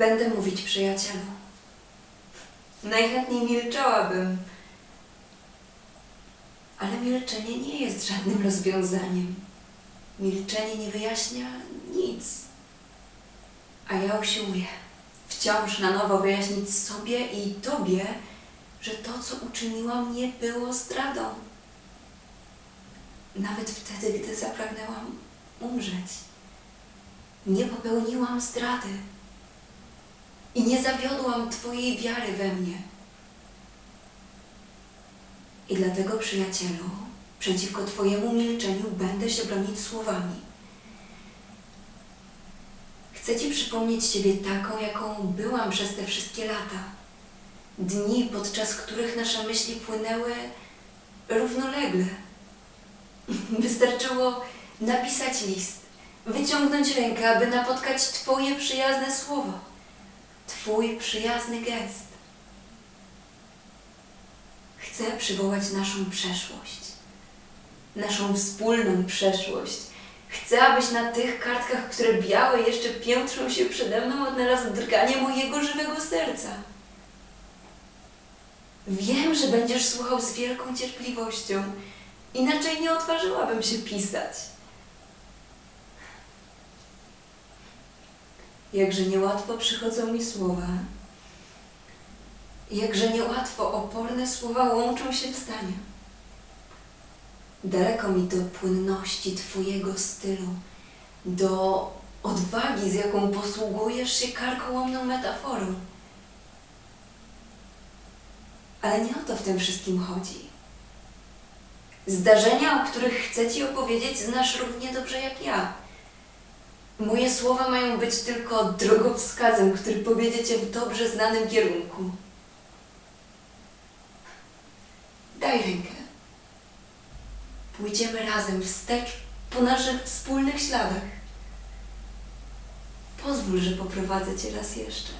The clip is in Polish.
Będę mówić, przyjacielu. Najchętniej milczałabym. Ale milczenie nie jest żadnym rozwiązaniem. Milczenie nie wyjaśnia nic. A ja usiłuję wciąż na nowo wyjaśnić sobie i Tobie, że to, co uczyniłam, nie było zdradą. Nawet wtedy, gdy zapragnęłam umrzeć, nie popełniłam zdrady i nie zawiodłam Twojej wiary we mnie. I dlatego, przyjacielu, przeciwko Twojemu milczeniu będę się bronić słowami. Chcę Ci przypomnieć siebie taką, jaką byłam przez te wszystkie lata. Dni, podczas których nasze myśli płynęły równolegle. Wystarczyło napisać list, wyciągnąć rękę, aby napotkać Twoje przyjazne słowo, Twój przyjazny gest. Chcę przywołać naszą przeszłość, naszą wspólną przeszłość. Chcę, abyś na tych kartkach, które białe jeszcze piętrzą się przede mną, odnalazł drganie mojego żywego serca. Wiem, że będziesz słuchał z wielką cierpliwością, inaczej nie odważyłabym się pisać. Jakże niełatwo przychodzą mi słowa, jakże niełatwo oporne słowa łączą się w zdania. Daleko mi do płynności Twojego stylu, do odwagi, z jaką posługujesz się karkołomną metaforą. Ale nie o to w tym wszystkim chodzi. Zdarzenia, o których chcę Ci opowiedzieć, znasz równie dobrze jak ja. Moje słowa mają być tylko drogowskazem, który powiedzie Cię w dobrze znanym kierunku. Daj rękę. Pójdziemy razem wstecz po naszych wspólnych śladach. Pozwól, że poprowadzę Cię raz jeszcze.